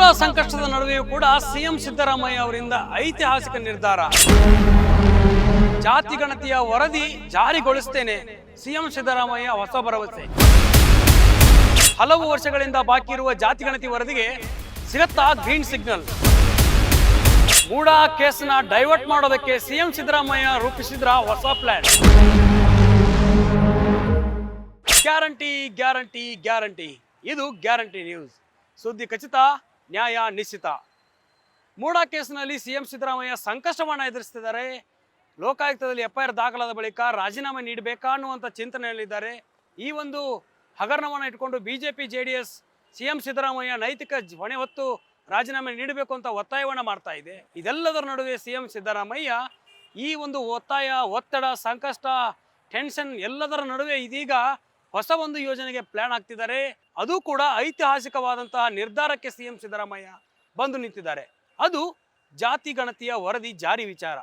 ಮೂಡ ಸಂಕಷ್ಟದ ನಡುವೆಯೂ ಕೂಡ ಸಿಎಂ ಸಿದ್ದರಾಮಯ್ಯ ಅವರಿಂದ ಐತಿಹಾಸಿಕ ನಿರ್ಧಾರ. ಜಾತಿ ಗಣತಿಯ ವರದಿ ಜಾರಿಗೊಳಿಸ್ತೇನೆ, ಸಿಎಂ ಸಿದ್ದರಾಮಯ್ಯ ಹೊಸ ಭರವಸೆ. ಹಲವು ವರ್ಷಗಳಿಂದ ಬಾಕಿ ಇರುವ ಜಾತಿ ಗಣತಿ ವರದಿಗೆ ಸಿಗತ್ತಾ ಗ್ರೀನ್ ಸಿಗ್ನಲ್. ಮೂಡ ಕೇಸ್ನ ಡೈವರ್ಟ್ ಮಾಡೋದಕ್ಕೆ ಸಿಎಂ ಸಿದ್ದರಾಮಯ್ಯ ರೂಪಿಸಿದ್ರ ಹೊಸ ಪ್ಲಾನ್. Guarantee guarantee guarantee. ಇದು ಗ್ಯಾರಂಟಿ ನ್ಯೂಸ್. ಸುದ್ದಿ ಖಚಿತ ನ್ಯಾಯ ನಿಶ್ಚಿತ. ಮೂಡ ಕೇಸ್ನಲ್ಲಿ ಸಿಎಂ ಸಿದ್ದರಾಮಯ್ಯ ಸಂಕಷ್ಟವನ್ನು ಎದುರಿಸ್ತಿದ್ದಾರೆ. ಲೋಕಾಯುಕ್ತದಲ್ಲಿ ಎಫ್ಐಆರ್ ದಾಖಲಾದ ಬಳಿಕ ರಾಜೀನಾಮೆ ನೀಡಬೇಕಾ ಅನ್ನುವಂಥ ಚಿಂತನೆಯಲ್ಲಿದ್ದಾರೆ. ಈ ಒಂದು ಹಗರಣವನ್ನು ಇಟ್ಕೊಂಡು BJP J D S CM Siddaramaiah ನೈತಿಕ ಜ್- ಹೊಣೆ ಹೊತ್ತು ರಾಜೀನಾಮೆ ನೀಡಬೇಕು ಅಂತ ಒತ್ತಾಯವನ್ನು ಮಾಡ್ತಾ ಇದೆ. ಇದೆಲ್ಲದರ ನಡುವೆ ಸಿಎಂ ಸಿದ್ದರಾಮಯ್ಯ ಈ ಒಂದು ಒತ್ತಾಯ, ಒತ್ತಡ, ಸಂಕಷ್ಟ, ಟೆನ್ಷನ್ ಎಲ್ಲದರ ನಡುವೆ ಇದೀಗ ಹೊಸ ಒಂದು ಯೋಜನೆಗೆ ಪ್ಲಾನ್ ಆಗ್ತಿದ್ದಾರೆ ಅದು ಕೂಡ ಐತಿಹಾಸಿಕವಾದಂತಹ ನಿರ್ಧಾರಕ್ಕೆ ಸಿಎಂ ಸಿದ್ದರಾಮಯ್ಯ ಬಂದು ನಿಂತಿದ್ದಾರೆ. ಅದು ಜಾತಿ ಗಣತಿಯ ವರದಿ ಜಾರಿ ವಿಚಾರ.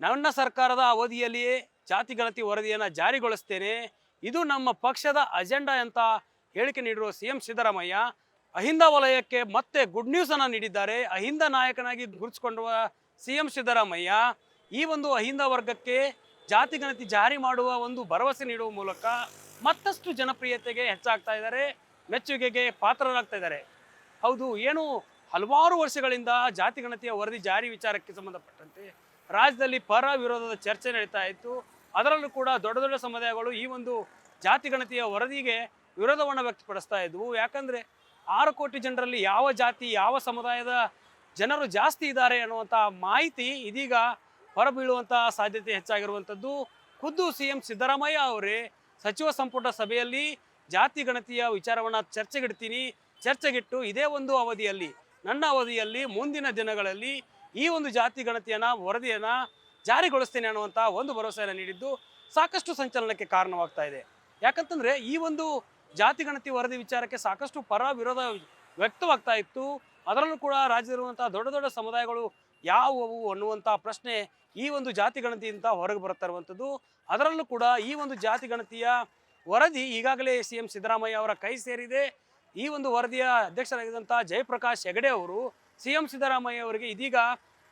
ನನ್ನ ಸರ್ಕಾರದ ಅವಧಿಯಲ್ಲಿಯೇ ಜಾತಿ ಗಣತಿ ವರದಿಯನ್ನು ಜಾರಿಗೊಳಿಸ್ತೇನೆ. ಇದು ನಮ್ಮ ಪಕ್ಷದ ಅಜೆಂಡಾ ಅಂತ ಹೇಳಿಕೆ ನೀಡಿರುವ ಸಿಎಂ ಸಿದ್ದರಾಮಯ್ಯ ಅಹಿಂದ ವಲಯಕ್ಕೆ ಮತ್ತೆ ಗುಡ್ ನ್ಯೂಸ್ ಅನ್ನು ನೀಡಿದ್ದಾರೆ. ಅಹಿಂದ ನಾಯಕನಾಗಿ ಗುರುತಿಸಿಕೊಂಡಿರುವ ಸಿಎಂ ಸಿದ್ದರಾಮಯ್ಯ ಈ ಒಂದು ಅಹಿಂದ ವರ್ಗಕ್ಕೆ ಜಾತಿ ಗಣತಿ ಜಾರಿ ಮಾಡುವ ಒಂದು ಭರವಸೆ ನೀಡುವ ಮೂಲಕ ಮತ್ತಷ್ಟು ಜನಪ್ರಿಯತೆಗೆ ಹೆಚ್ಚಾಗ್ತಾ ಇದ್ದಾರೆ, ಮೆಚ್ಚುಗೆಗೆ ಪಾತ್ರರಾಗ್ತಾ ಇದ್ದಾರೆ. ಹೌದು, ಏನು ಹಲವಾರು ವರ್ಷಗಳಿಂದ ಜಾತಿ ಗಣತಿಯ ವರದಿ ಜಾರಿ ವಿಚಾರಕ್ಕೆ ಸಂಬಂಧಪಟ್ಟಂತೆ ರಾಜ್ಯದಲ್ಲಿ ಪರ ವಿರೋಧದ ಚರ್ಚೆ ನಡೀತಾ ಇತ್ತು. ಅದರಲ್ಲೂ ಕೂಡ ದೊಡ್ಡ ದೊಡ್ಡ ಸಮುದಾಯಗಳು ಈ ಒಂದು ಜಾತಿ ಗಣತಿಯ ವರದಿಗೆ ವಿರೋಧವನ್ನು ವ್ಯಕ್ತಪಡಿಸ್ತಾ ಇದ್ವು. ಯಾಕಂದರೆ ಆರು ಕೋಟಿ ಜನರಲ್ಲಿ ಯಾವ ಜಾತಿ, ಯಾವ ಸಮುದಾಯದ ಜನರು ಜಾಸ್ತಿ ಇದ್ದಾರೆ ಅನ್ನುವಂಥ ಮಾಹಿತಿ ಇದೀಗ ಹೊರಬೀಳುವಂಥ ಸಾಧ್ಯತೆ ಹೆಚ್ಚಾಗಿರುವಂಥದ್ದು ಖುದ್ದು ಸಿ ಎಂ ಸಿದ್ದರಾಮಯ್ಯ ಅವರೇ ಸಚಿವ ಸಂಪುಟ ಸಭೆಯಲ್ಲಿ ಜಾತಿ ಗಣತಿಯ ವಿಚಾರವನ್ನು ಚರ್ಚೆಗಿಡ್ತೀನಿ. ಚರ್ಚೆಗಿಟ್ಟು ಇದೇ ಒಂದು ಅವಧಿಯಲ್ಲಿ, ನನ್ನ ಅವಧಿಯಲ್ಲಿ ಮುಂದಿನ ದಿನಗಳಲ್ಲಿ ಈ ಒಂದು ಜಾತಿ ಗಣತಿಯನ್ನ, ವರದಿಯನ್ನ ಜಾರಿಗೊಳಿಸ್ತೇನೆ ಅನ್ನುವಂಥ ಒಂದು ಭರವಸೆಯನ್ನು ನೀಡಿದ್ದು ಸಾಕಷ್ಟು ಸಂಚಲನಕ್ಕೆ ಕಾರಣವಾಗ್ತಾ ಇದೆ. ಯಾಕಂತಂದ್ರೆ ಈ ಒಂದು ಜಾತಿ ಗಣತಿ ವರದಿ ವಿಚಾರಕ್ಕೆ ಸಾಕಷ್ಟು ಪರ ವಿರೋಧ ವ್ಯಕ್ತವಾಗ್ತಾ ಇತ್ತು. ಅದರಲ್ಲೂ ಕೂಡ ರಾಜ್ಯದಲ್ಲಿರುವಂತಹ ದೊಡ್ಡ ದೊಡ್ಡ ಸಮುದಾಯಗಳು ಯಾವುವು ಅನ್ನುವಂಥ ಪ್ರಶ್ನೆ ಈ ಒಂದು ಜಾತಿ ಗಣತಿಯಿಂದ ಹೊರಗೆ ಬರುತ್ತಾ ಇರುವಂಥದ್ದು. ಅದರಲ್ಲೂ ಕೂಡ ಈ ಒಂದು ಜಾತಿ ಗಣತಿಯ ವರದಿ ಈಗಾಗಲೇ ಸಿ ಎಂ ಸಿದ್ದರಾಮಯ್ಯ ಅವರ ಕೈ ಸೇರಿದೆ. ಈ ಒಂದು ವರದಿಯ ಅಧ್ಯಕ್ಷರಾಗಿದ್ದಂಥ ಜಯಪ್ರಕಾಶ್ ಹೆಗಡೆ ಅವರು ಸಿ ಎಂ ಸಿದ್ದರಾಮಯ್ಯ ಅವರಿಗೆ ಇದೀಗ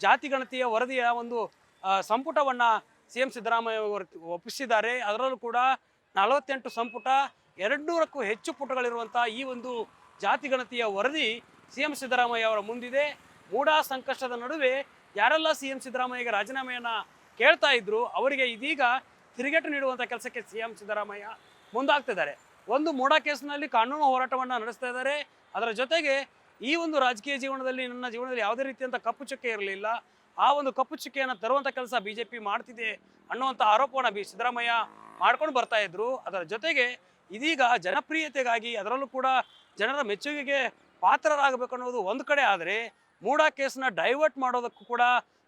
ಜಾತಿ ಗಣತಿಯ ವರದಿಯ ಒಂದು ಸಂಪುಟವನ್ನು ಸಂಪುಟವನ್ನ ಸಿ ಎಂ ಸಿದ್ದರಾಮಯ್ಯ ಅವರು ಒಪ್ಪಿಸಿದ್ದಾರೆ. ಅದರಲ್ಲೂ ಕೂಡ ನಲವತ್ತೆಂಟು ಸಂಪುಟ, ಎರಡ್ನೂರಕ್ಕೂ ಹೆಚ್ಚು ಪುಟಗಳಿರುವಂಥ ಈ ಒಂದು ಜಾತಿ ಗಣತಿಯ ವರದಿ ಸಿ ಎಂ ಸಿದ್ದರಾಮಯ್ಯ ಅವರ ಮುಂದಿದೆ. ಮೂಢ ಸಂಕಷ್ಟದ ನಡುವೆ ಯಾರೆಲ್ಲ ಸಿ ಎಂ ಸಿದ್ದರಾಮಯ್ಯಗೆ ರಾಜೀನಾಮೆಯನ್ನು ಕೇಳ್ತಾ ಇದ್ರು, ಅವರಿಗೆ ಇದೀಗ ತಿರುಗೇಟು ನೀಡುವಂಥ ಕೆಲಸಕ್ಕೆ ಸಿ ಎಂ ಸಿದ್ದರಾಮಯ್ಯ ಮುಂದಾಗ್ತಿದ್ದಾರೆ. ಒಂದು ಮೂಢ ಕೇಸ್ನಲ್ಲಿ ಕಾನೂನು ಹೋರಾಟವನ್ನು ನಡೆಸ್ತಾ ಇದ್ದಾರೆ. ಅದರ ಜೊತೆಗೆ ಈ ಒಂದು ರಾಜಕೀಯ ಜೀವನದಲ್ಲಿ, ನನ್ನ ಜೀವನದಲ್ಲಿ ಯಾವುದೇ ರೀತಿಯಂಥ ಕಪ್ಪು ಚುಕ್ಕೆ ಇರಲಿಲ್ಲ. ಆ ಒಂದು ಕಪ್ಪು ಚುಕ್ಕೆಯನ್ನು ತರುವಂಥ ಕೆಲಸ ಬಿ ಜೆ ಪಿ ಮಾಡ್ತಿದೆ ಅನ್ನುವಂಥ ಆರೋಪವನ್ನು ಬಿ ಸಿದ್ದರಾಮಯ್ಯ ಮಾಡ್ಕೊಂಡು ಬರ್ತಾ ಇದ್ರು. ಅದರ ಜೊತೆಗೆ ಇದೀಗ ಜನಪ್ರಿಯತೆಗಾಗಿ ಅದರಲ್ಲೂ ಕೂಡ ಜನರ ಮೆಚ್ಚುಗೆಗೆ ಪಾತ್ರರಾಗಬೇಕು ಅನ್ನೋದು ಒಂದು ಕಡೆ ಆದರೆ ಮೂಡ ಕೇಸ್ನ ಡೈವರ್ಟ್ ಮಾಡೋದಕ್ಕೂ ಕೂಡ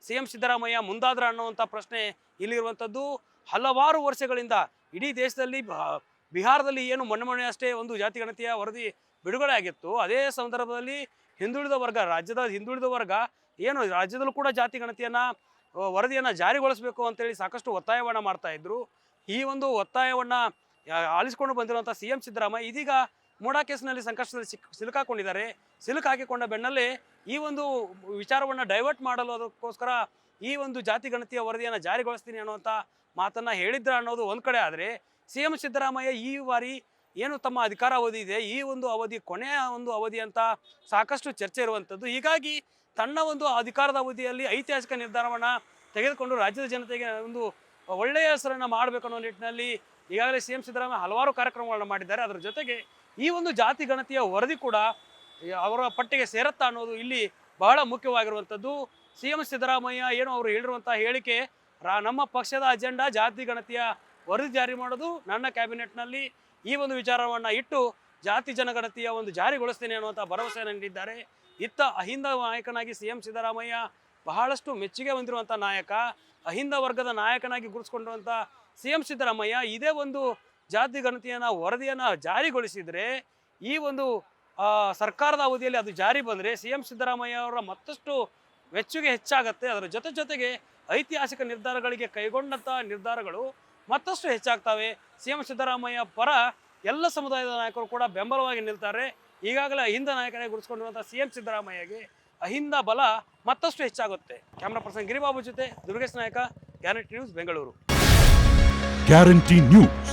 ಸಿ ಎಂ ಸಿದ್ದರಾಮಯ್ಯ ಮುಂದಾದ್ರ ಅನ್ನುವಂಥ ಪ್ರಶ್ನೆ ಇಲ್ಲಿರುವಂಥದ್ದು. ಹಲವಾರು ವರ್ಷಗಳಿಂದ ಇಡೀ ದೇಶದಲ್ಲಿ ಬಿಹಾರದಲ್ಲಿ ಏನು ಮೊನ್ನೆ ಮೊನ್ನೆ ಅಷ್ಟೇ ಒಂದು ಜಾತಿ ಗಣತಿಯ ವರದಿ ಬಿಡುಗಡೆ ಆಗಿತ್ತು. ಅದೇ ಸಂದರ್ಭದಲ್ಲಿ ಹಿಂದುಳಿದ ವರ್ಗ, ರಾಜ್ಯದ ಹಿಂದುಳಿದ ವರ್ಗ ಏನು ರಾಜ್ಯದಲ್ಲೂ ಕೂಡ ಜಾತಿ ಗಣತಿಯನ್ನು ವರದಿಯನ್ನು ಜಾರಿಗೊಳಿಸಬೇಕು ಅಂತೇಳಿ ಸಾಕಷ್ಟು ಒತ್ತಾಯವನ್ನು ಮಾಡ್ತಾ ಇದ್ರು. ಈ ಒಂದು ಒತ್ತಾಯವನ್ನು ಆಲಿಸಿಕೊಂಡು ಬಂದಿರುವಂಥ ಸಿ ಎಂ ಸಿದ್ದರಾಮಯ್ಯ ಇದೀಗ ಮೂಡಾ ಕೇಸ್ನಲ್ಲಿ ಸಂಕಷ್ಟದಲ್ಲಿ ಸಿಕ್, ಸಿಲುಕಾಕೊಂಡಿದ್ದಾರೆ. ಸಿಲುಕಾಕಿಕೊಂಡ ಬೆನ್ನಲ್ಲೇ ಈ ಒಂದು ವಿಚಾರವನ್ನು ಡೈವರ್ಟ್ ಮಾಡಲು ಅದಕ್ಕೋಸ್ಕರ ಈ ಒಂದು ಜಾತಿ ಗಣತಿಯ ವರದಿಯನ್ನು ಜಾರಿಗೊಳಿಸ್ತೀನಿ ಅನ್ನುವಂಥ ಮಾತನ್ನು ಹೇಳಿದ್ರ ಅನ್ನೋದು ಒಂದು ಕಡೆ ಆದರೆ ಸಿ ಎಂ ಸಿದ್ದರಾಮಯ್ಯ ಈ ಬಾರಿ ಏನು ತಮ್ಮ ಅಧಿಕಾರ ಅವಧಿ ಇದೆ, ಈ ಒಂದು ಅವಧಿ ಕೊನೆಯ ಒಂದು ಅವಧಿ ಅಂತ ಸಾಕಷ್ಟು ಚರ್ಚೆ ಇರುವಂಥದ್ದು ಹೀಗಾಗಿ ತನ್ನ ಒಂದು ಅಧಿಕಾರದ ಅವಧಿಯಲ್ಲಿ ಐತಿಹಾಸಿಕ ನಿರ್ಧಾರವನ್ನು ತೆಗೆದುಕೊಂಡು ರಾಜ್ಯದ ಜನತೆಗೆ ಒಂದು ಒಳ್ಳೆಯ ಹೆಸರನ್ನು ಮಾಡಬೇಕು ಅನ್ನೋ ನಿಟ್ಟಿನಲ್ಲಿ ಈಗಾಗಲೇ ಸಿ ಎಂ ಸಿದ್ದರಾಮಯ್ಯ ಹಲವಾರು ಕಾರ್ಯಕ್ರಮಗಳನ್ನು ಮಾಡಿದ್ದಾರೆ. ಅದರ ಜೊತೆಗೆ ಈ ಒಂದು ಜಾತಿ ಗಣತಿಯ ವರದಿ ಕೂಡ ಅವರ ಪಟ್ಟಿಗೆ ಸೇರತ್ತಾ ಅನ್ನೋದು ಇಲ್ಲಿ ಬಹಳ ಮುಖ್ಯವಾಗಿರುವಂಥದ್ದು. ಸಿ ಎಂ ಸಿದ್ದರಾಮಯ್ಯ ಏನು ಅವರು ಹೇಳಿರುವಂತಹ ಹೇಳಿಕೆ, ರಾ, ನಮ್ಮ ಪಕ್ಷದ ಅಜೆಂಡಾ ಜಾತಿ ಗಣತಿಯ ವರದಿ ಜಾರಿ ಮಾಡೋದು. ನನ್ನ ಕ್ಯಾಬಿನೆಟ್ನಲ್ಲಿ ಈ ಒಂದು ವಿಚಾರವನ್ನು ಇಟ್ಟು ಜಾತಿ ಜನಗಣತಿಯ ಒಂದು ಜಾರಿಗೊಳಿಸ್ತೇನೆ ಅನ್ನುವಂಥ ಭರವಸೆಯನ್ನು ನೀಡಿದ್ದಾರೆ. ಇತ್ತ ಅಹಿಂದ ನಾಯಕನಾಗಿ ಸಿ ಎಂ ಸಿದ್ದರಾಮಯ್ಯ ಬಹಳಷ್ಟು ಮೆಚ್ಚುಗೆ ಹೊಂದಿರುವಂಥ ನಾಯಕ, ಅಹಿಂದ ವರ್ಗದ ನಾಯಕನಾಗಿ ಗುರುತಿಸಿಕೊಂಡಿರುವಂಥ ಸಿ ಎಂ ಸಿದ್ದರಾಮಯ್ಯ ಇದೇ ಒಂದು ಜಾತಿ ಗಣತಿಯನ್ನು ವರದಿಯನ್ನು ಜಾರಿಗೊಳಿಸಿದರೆ ಈ ಒಂದು ಸರ್ಕಾರದ ಅವಧಿಯಲ್ಲಿ ಅದು ಜಾರಿ ಬಂದರೆ ಸಿ ಎಂ ಸಿದ್ದರಾಮಯ್ಯ ಅವರ ಮತ್ತಷ್ಟು ಮೆಚ್ಚುಗೆ ಹೆಚ್ಚಾಗುತ್ತೆ. ಅದರ ಜೊತೆ ಜೊತೆಗೆ ಐತಿಹಾಸಿಕ ನಿರ್ಧಾರಗಳಿಗೆ ಕೈಗೊಂಡಂಥ ನಿರ್ಧಾರಗಳು ಮತ್ತಷ್ಟು ಹೆಚ್ಚಾಗ್ತವೆ. ಸಿ ಎಂ ಸಿದ್ದರಾಮಯ್ಯ ಪರ ಎಲ್ಲ ಸಮುದಾಯದ ನಾಯಕರು ಕೂಡ ಬೆಂಬಲವಾಗಿ ನಿಲ್ತಾರೆ. ಈಗಾಗಲೇ ಅಹಿಂದ ನಾಯಕರೇ ಗುರುತಿಸಿಕೊಂಡಿರುವಂಥ ಸಿ ಎಂ ಸಿದ್ದರಾಮಯ್ಯಗೆ ಅಹಿಂದ ಬಲ ಮತ್ತಷ್ಟು ಹೆಚ್ಚಾಗುತ್ತೆ. ಕ್ಯಾಮ್ರಾ ಪರ್ಸನ್ ಗಿರಿಬಾಬು ಜೊತೆ Durgesh Nayak, Guarantee News Bengaluru. Guarantee News.